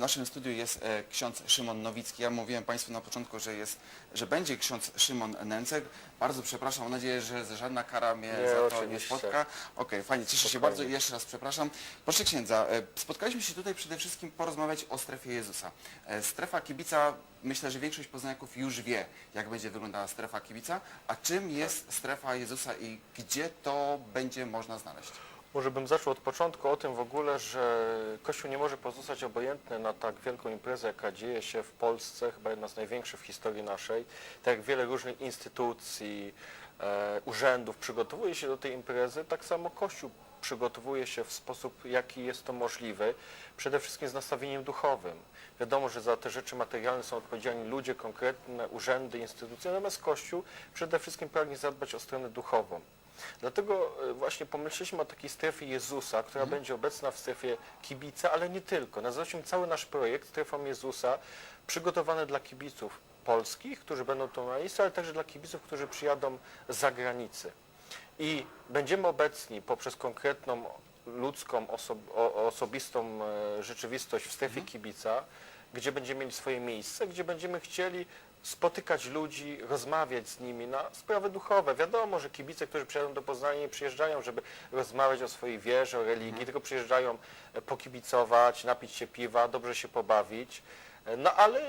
naszym studiu jest e, ksiądz Szymon Nowicki. Ja mówiłem Państwu na początku, że, jest, że będzie ksiądz Szymon Nęcek. Bardzo przepraszam, mam nadzieję, że żadna kara mnie Nie, za to nie oczywiście. spotka. Okej, fajnie, cieszę się bardzo i jeszcze raz przepraszam. Proszę księdza, e, spotkaliśmy się tutaj przede wszystkim porozmawiać o strefie Jezusa. E, Strefa kibica, myślę, że większość poznańków już wie, jak będzie wyglądała strefa kibica, a czym jest strefa Jezusa i gdzie to będzie można znaleźć? Może bym zaczął od początku o tym w ogóle, że Kościół nie może pozostać obojętny na tak wielką imprezę, jaka dzieje się w Polsce, chyba jedna z największych w historii naszej. Tak jak wiele różnych instytucji, e, urzędów przygotowuje się do tej imprezy, tak samo Kościół przygotowuje się w sposób, jaki jest to możliwy, przede wszystkim z nastawieniem duchowym. Wiadomo, że za te rzeczy materialne są odpowiedzialni ludzie, konkretne urzędy, instytucje, natomiast Kościół przede wszystkim pragnie zadbać o stronę duchową. Dlatego e, właśnie pomyśleliśmy o takiej strefie Jezusa, która będzie obecna w strefie kibica, ale nie tylko. Nazwaliśmy cały nasz projekt strefą Jezusa, przygotowany dla kibiców polskich, którzy będą tu na miejscu, ale także dla kibiców, którzy przyjadą z zagranicy. I będziemy obecni poprzez konkretną ludzką, oso osobistą e, rzeczywistość w strefie kibica, gdzie będziemy mieli swoje miejsce, gdzie będziemy chcieli spotykać ludzi, rozmawiać z nimi na sprawy duchowe. Wiadomo, że kibice, którzy przyjadą do Poznania, nie przyjeżdżają, żeby rozmawiać o swojej wierze, o religii, tylko przyjeżdżają e, pokibicować, napić się piwa, dobrze się pobawić. E, No ale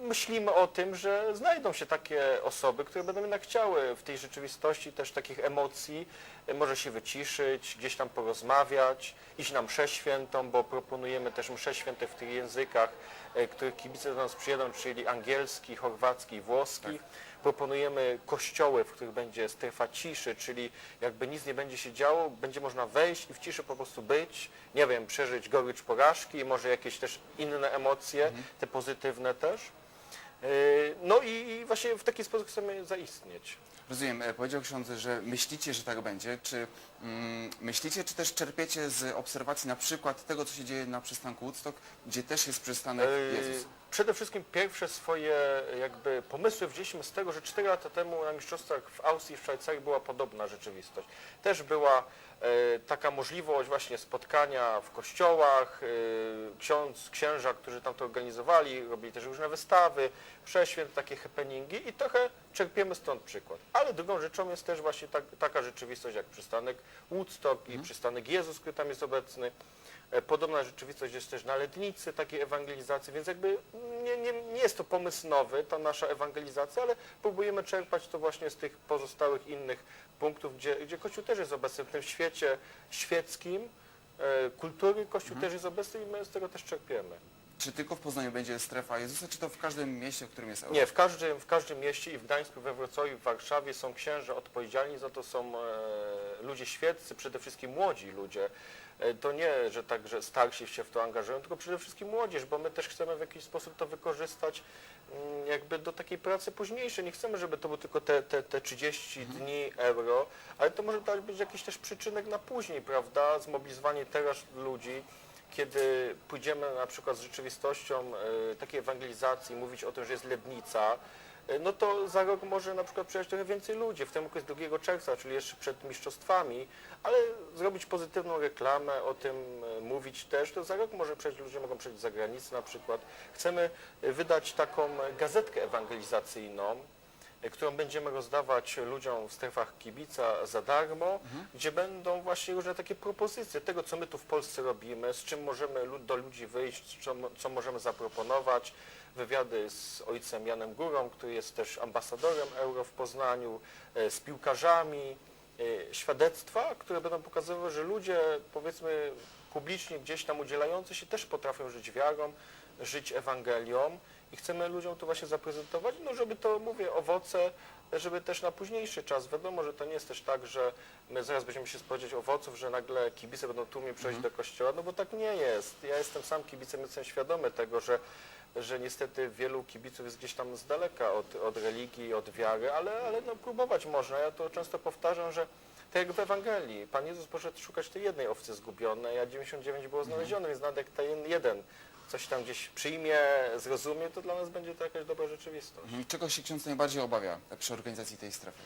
myślimy o tym, że znajdą się takie osoby, które będą jednak chciały w tej rzeczywistości też takich emocji, może się wyciszyć, gdzieś tam porozmawiać, iść na mszę świętą, bo proponujemy też mszę święte w tych językach, e, których kibice do nas przyjedą, czyli angielski, chorwacki włoski. Proponujemy kościoły, w których będzie strefa ciszy, czyli jakby nic nie będzie się działo, będzie można wejść i w ciszy po prostu być, nie wiem, przeżyć gorycz porażki, może jakieś też inne emocje, te pozytywne też. Yy, No i właśnie w taki sposób chcemy zaistnieć. Rozumiem, e, powiedział ksiądz, że myślicie, że tak będzie. Czy mm, myślicie, czy też czerpiecie z obserwacji na przykład tego, co się dzieje na przystanku Woodstock, gdzie też jest przystanek Yy, Jezus? Przede wszystkim pierwsze swoje jakby pomysły wzięliśmy z tego, że 4 lata temu na mistrzostwach w Austrii i w Szwajcarii była podobna rzeczywistość. Też była e, taka możliwość właśnie spotkania w kościołach, e, ksiądz, księża, którzy tam to organizowali, robili też różne wystawy, prześwięt, takie happeningi i trochę czerpiemy stąd przykład. Ale drugą rzeczą jest też właśnie tak, taka rzeczywistość jak przystanek Woodstock i przystanek Jezus, który tam jest obecny. E, Podobna rzeczywistość jest też na Lednicy, takiej ewangelizacji, więc jakby nie, nie, nie jest to pomysł nowy, ta nasza ewangelizacja, ale próbujemy czerpać to właśnie z tych pozostałych innych punktów, gdzie, gdzie Kościół też jest obecny w tym świecie świeckim, e, kultury Kościół też jest obecny i my z tego też czerpiemy. Czy tylko w Poznaniu będzie strefa Jezusa, czy to w każdym mieście, w którym jest euro? Nie, w każdym, w każdym mieście i w Gdańsku, we Wrocławiu, w Warszawie są księża odpowiedzialni za to, są e, ludzie świeccy, przede wszystkim młodzi ludzie. E, to nie, że tak, że starsi się w to angażują, tylko przede wszystkim młodzież, bo my też chcemy w jakiś sposób to wykorzystać mm, jakby do takiej pracy późniejszej. Nie chcemy, żeby to było tylko te, te, te 30 dni euro, ale to może dać być jakiś też przyczynek na później, prawda? Zmobilizowanie teraz ludzi, kiedy pójdziemy na przykład z rzeczywistością e, takiej ewangelizacji, mówić o tym, że jest lednica, e, no to za rok może na przykład przyjechać trochę więcej ludzi, w tym roku jest 2 czerwca, czyli jeszcze przed mistrzostwami, ale zrobić pozytywną reklamę, o tym e, mówić też, to za rok może przejść, ludzie mogą przejść z zagranicy na przykład. Chcemy e, wydać taką e, gazetkę ewangelizacyjną, e, którą będziemy rozdawać ludziom w strefach kibica za darmo, gdzie będą właśnie różne takie propozycje tego, co my tu w Polsce robimy, z czym możemy do ludzi wyjść, co, co możemy zaproponować. Wywiady z ojcem Janem Górą, który jest też ambasadorem Euro w Poznaniu, e, z piłkarzami, e, świadectwa, które będą pokazywały, że ludzie, powiedzmy, publicznie gdzieś tam udzielający się też potrafią żyć wiarą, żyć Ewangelią. I chcemy ludziom to właśnie zaprezentować, no żeby to, mówię, owoce, żeby też na późniejszy czas, wiadomo, że to nie jest też tak, że my zaraz będziemy się spodziewać owoców, że nagle kibice będą tłumnie przychodzić do kościoła, no bo tak nie jest. Ja jestem sam kibicem, jestem świadomy tego, że że niestety wielu kibiców jest gdzieś tam z daleka od, od religii, od wiary, ale, ale no, próbować można. Ja to często powtarzam, że tak jak w Ewangelii, Pan Jezus poszedł szukać tej jednej owcy zgubionej, a 99 było znalezione, więc nawet jak ten jeden coś tam gdzieś przyjmie, zrozumie, to dla nas będzie to jakaś dobra rzeczywistość. Mhm. Czego się ksiądz najbardziej obawia przy organizacji tej strefy?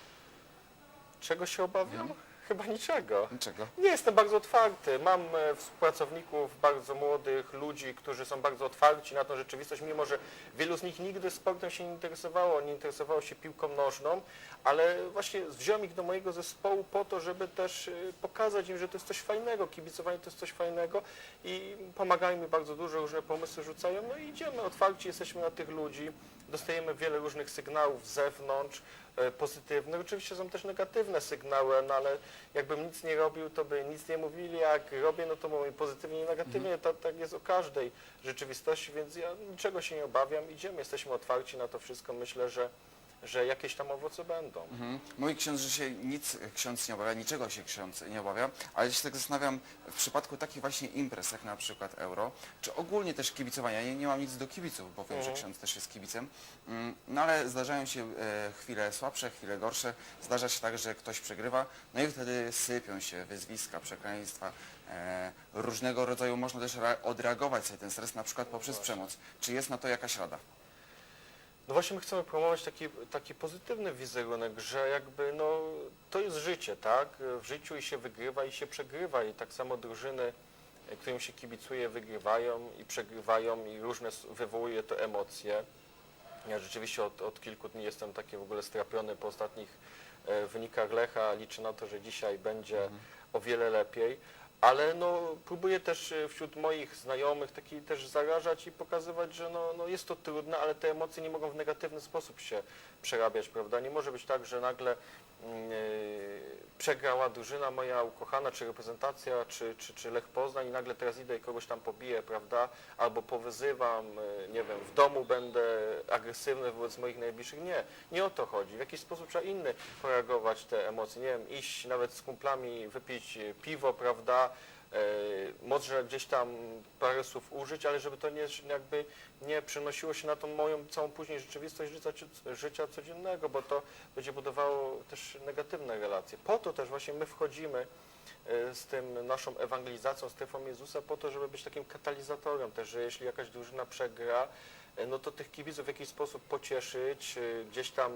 Czego się obawiam? Chyba niczego. Niczego. Nie, jestem bardzo otwarty. Mam e, współpracowników, bardzo młodych ludzi, którzy są bardzo otwarci na tą rzeczywistość, mimo że wielu z nich nigdy sportem się nie interesowało, nie interesowało się piłką nożną, ale właśnie wziąłem ich do mojego zespołu po to, żeby też e, pokazać im, że to jest coś fajnego, kibicowanie to jest coś fajnego i pomagają mi bardzo dużo, różne pomysły rzucają, no i idziemy otwarci, jesteśmy na tych ludzi, dostajemy wiele różnych sygnałów z zewnątrz, pozytywnych. Oczywiście są też negatywne sygnały, no ale jakbym nic nie robił, to by nic nie mówili, jak robię, no to mówię pozytywnie i negatywnie, tak, tak jest o każdej rzeczywistości, więc ja niczego się nie obawiam, idziemy, jesteśmy otwarci na to wszystko, myślę, że, że jakieś tam owoce będą. Mhm. Mówi ksiądz, że się nic ksiądz nie obawia, niczego się ksiądz nie obawia, ale się tak zastanawiam, w przypadku takich właśnie imprez, jak na przykład Euro, czy ogólnie też kibicowania, ja nie mam nic do kibiców, bo wiem, że Mhm. ksiądz też jest kibicem, Mm, no ale zdarzają się e, chwile słabsze, chwile gorsze, zdarza się tak, że ktoś przegrywa, no i wtedy sypią się wyzwiska, przekleństwa, e, różnego rodzaju można też rea- odreagować sobie ten stres, na przykład poprzez przemoc. Czy jest na to jakaś rada? No właśnie my chcemy promować taki, taki pozytywny wizerunek, że jakby no to jest życie, tak? W życiu i się wygrywa i się przegrywa i tak samo drużyny, którym się kibicuje, wygrywają i przegrywają i różne wywołuje to emocje. Ja rzeczywiście od, od kilku dni jestem taki w ogóle strapiony po ostatnich e, wynikach Lecha. Liczę na to, że dzisiaj będzie o wiele lepiej. Ale no, próbuję też e, wśród moich znajomych taki też zarażać i pokazywać, że no, no jest to trudne, ale te emocje nie mogą w negatywny sposób się przerabiać, prawda? Nie może być tak, że nagle e, przegrała drużyna moja ukochana, czy reprezentacja, czy, czy, czy Lech Poznań i nagle teraz idę i kogoś tam pobiję, prawda? Albo powyzywam, e, nie wiem, w domu będę agresywny wobec moich najbliższych. Nie, nie o to chodzi. W jakiś sposób trzeba inny reagować te emocje. Nie wiem, iść nawet z kumplami, wypić piwo, prawda? E, Może gdzieś tam parę słów użyć, ale żeby to nie, jakby nie przenosiło się na tą moją całą później rzeczywistość życia, życia codziennego, bo to będzie budowało też negatywne relacje. Po to też właśnie my wchodzimy e, z tym naszą ewangelizacją, strefą Jezusa, po to, żeby być takim katalizatorem też, że jeśli jakaś drużyna przegra, e, no to tych kibiców w jakiś sposób pocieszyć, gdzieś tam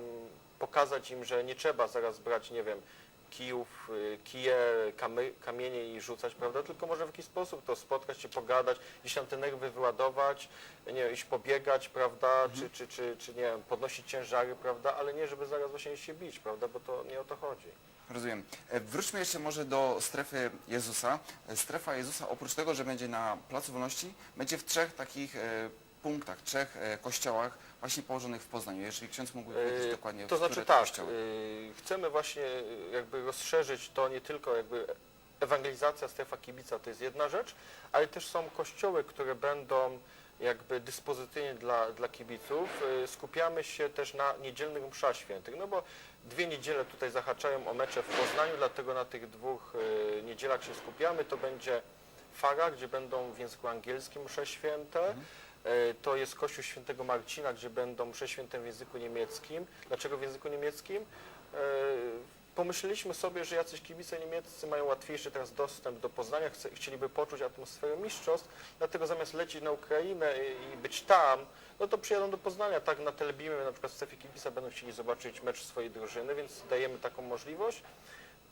pokazać im, że nie trzeba zaraz brać, nie wiem, kijów, y, kije, kamy, kamienie i rzucać, prawda? Tylko może w jakiś sposób to spotkać się, pogadać, gdzieś tam te nerwy wyładować, nie wiem, iść pobiegać, prawda? Czy, czy, czy, czy nie wiem, podnosić ciężary, prawda? Ale nie, żeby zaraz właśnie się bić, prawda? Bo to nie o to chodzi. Rozumiem. E, Wróćmy jeszcze może do strefy Jezusa. E, Strefa Jezusa oprócz tego, że będzie na Placu Wolności, będzie w trzech takich e, punktach, trzech kościołach właśnie położonych w Poznaniu. Jeżeli ksiądz mógłby powiedzieć Yy, dokładnie, To znaczy które to tak, kościoły. yy, chcemy właśnie yy, jakby rozszerzyć to nie tylko jakby ewangelizacja strefa kibica to jest jedna rzecz, ale też są kościoły, które będą jakby dyspozycyjnie dla, dla kibiców. Skupiamy się też na niedzielnych mszach świętych, no bo dwie niedziele tutaj zahaczają o mecze w Poznaniu, dlatego na tych dwóch niedzielach się skupiamy. To będzie Fara, gdzie będą w języku angielskim msze święte. E, To jest Kościół Świętego Marcina, gdzie będą msze święte w języku niemieckim. Dlaczego w języku niemieckim? E, Pomyśleliśmy sobie, że jacyś kibice niemieccy mają łatwiejszy teraz dostęp do Poznania, chcieliby poczuć atmosferę mistrzostw, dlatego zamiast lecieć na Ukrainę i, być tam, no to przyjadą do Poznania, tak na Telebimie, na przykład w strefie kibica będą chcieli zobaczyć mecz swojej drużyny, więc dajemy taką możliwość.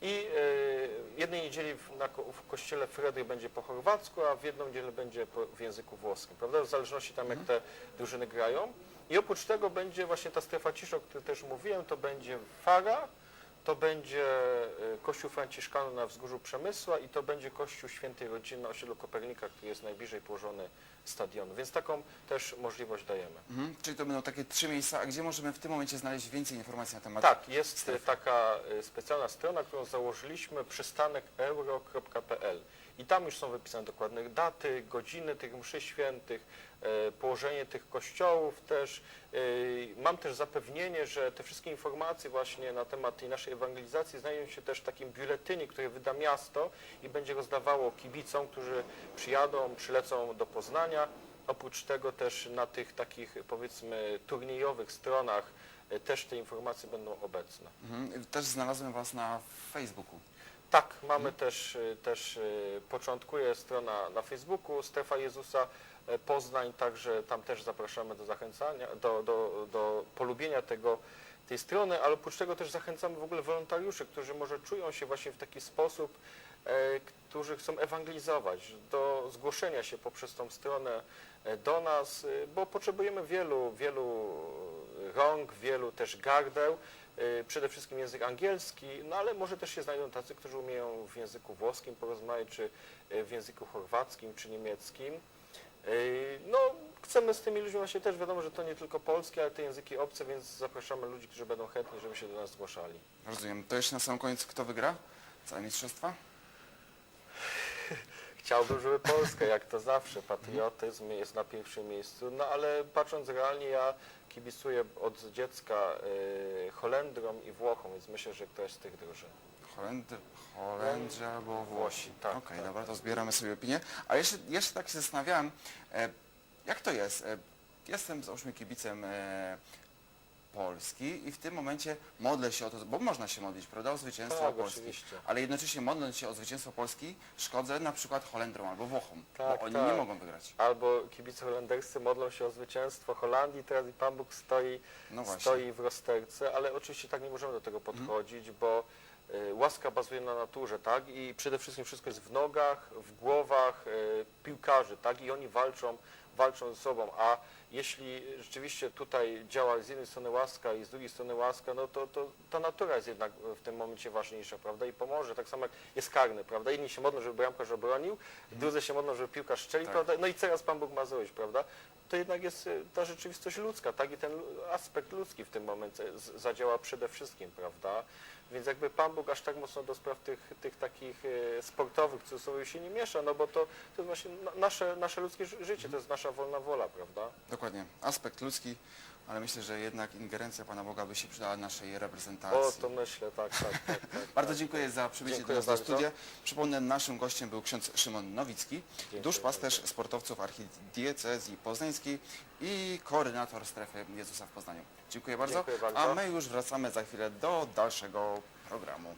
I e, jednej niedzieli w, na, w kościele Fredry będzie po chorwacku, a w jedną niedzielę będzie po, w języku włoskim, prawda? W zależności tam jak te drużyny grają. I oprócz tego będzie właśnie ta strefa ciszy, o której też mówiłem, to będzie Fara, to będzie e, Kościół Franciszkanów na Wzgórzu Przemysła i to będzie Kościół Świętej Rodziny na osiedlu Kopernika, który jest najbliżej położony stadionu. Więc taką też możliwość dajemy. Mhm. Czyli to będą takie trzy miejsca, a gdzie możemy w tym momencie znaleźć więcej informacji na temat Tak, jest e, taka e, specjalna strona, którą założyliśmy, przystanekeuro.pl i tam już są wypisane dokładne daty, godziny tych mszy świętych, e, położenie tych kościołów też. E, Mam też zapewnienie, że te wszystkie informacje właśnie na temat tej naszej ewangelizacji znajdą się też w takim biuletynie, który wyda miasto i będzie rozdawało kibicom, którzy przyjadą, przylecą do Poznania. Oprócz tego też na tych takich powiedzmy turniejowych stronach e, też te informacje będą obecne. Mhm. Też znalazłem Was na Facebooku. Tak, mamy też, y, też y, początkuje strona na Facebooku Strefa Jezusa y, Poznań, także tam też zapraszamy do zachęcania, do, do, do polubienia tego, tej strony, ale oprócz tego też zachęcamy w ogóle wolontariuszy, którzy może czują się właśnie w taki sposób, e, którzy chcą ewangelizować, do zgłoszenia się poprzez tą stronę e, do nas, e, bo potrzebujemy wielu, wielu rąk, wielu też gardeł, e, przede wszystkim język angielski, no ale może też się znajdą tacy, którzy umieją w języku włoskim porozmawiać, czy e, w języku chorwackim, czy niemieckim. Yy, No, chcemy z tymi ludźmi właśnie też, wiadomo, że to nie tylko polskie, ale te języki obce, więc zapraszamy ludzi, którzy będą chętni, żeby się do nas zgłaszali. Rozumiem. To jeszcze na sam koniec, kto wygra całe mistrzostwa? Chciałbym, żeby Polska, jak to zawsze, patriotyzm jest na pierwszym miejscu, no ale patrząc realnie, ja kibicuję od dziecka yy, Holendrom i Włochom, więc myślę, że ktoś z tych drużyn. Holend... Holendrzy albo Włosi. Tak, Okej, tak, dobra, to zbieramy sobie opinię. A jeszcze, jeszcze tak się zastanawiałem, e, jak to jest? E, jestem, załóżmy, kibicem e, Polski i w tym momencie modlę się o to, bo można się modlić, prawda, o zwycięstwo Tak, Polski. oczywiście. Ale jednocześnie modląc się o zwycięstwo Polski, szkodzę na przykład Holendrom albo Włochom, Tak, bo oni tak. nie mogą wygrać. Albo kibice holenderscy modlą się o zwycięstwo Holandii, teraz i Pan Bóg stoi No właśnie. stoi w rozterce, ale oczywiście tak nie możemy do tego podchodzić, bo y, łaska bazuje na naturze, tak? I przede wszystkim wszystko jest w nogach, w głowach y, piłkarzy, tak? I oni walczą, walczą ze sobą, a jeśli rzeczywiście tutaj działa z jednej strony łaska i z drugiej strony łaska, no to, to ta natura jest jednak w tym momencie ważniejsza, prawda? I pomoże, tak samo jak jest karny, prawda? Jedni się modlą, żeby bramkarz obronił, drudzy się modlą, żeby piłkarz strzelił, Tak. prawda? No i teraz Pan Bóg ma zrobić, prawda? To jednak jest y, ta rzeczywistość ludzka, tak? I ten aspekt ludzki w tym momencie zadziała przede wszystkim, prawda? Więc jakby Pan Bóg aż tak mocno do spraw tych, tych takich e, sportowych, cudzysłowie się nie miesza, no bo to, to jest właśnie na- nasze, nasze ludzkie ży- życie, to jest nasza wolna wola, prawda? Dokładnie, aspekt ludzki, ale myślę, że jednak ingerencja Pana Boga by się przydała naszej O, reprezentacji. to myślę, tak, tak, tak. tak Bardzo tak. dziękuję za przybycie Dziękuję do nas do bardzo. studia. Przypomnę, naszym gościem był ksiądz Szymon Nowicki, Dziękuję duszpasterz sportowców archidiecezji poznańskiej i koordynator strefy Jezusa w Poznaniu. Dziękuję bardzo. Dziękuję bardzo. A my już wracamy za chwilę do dalszego programu.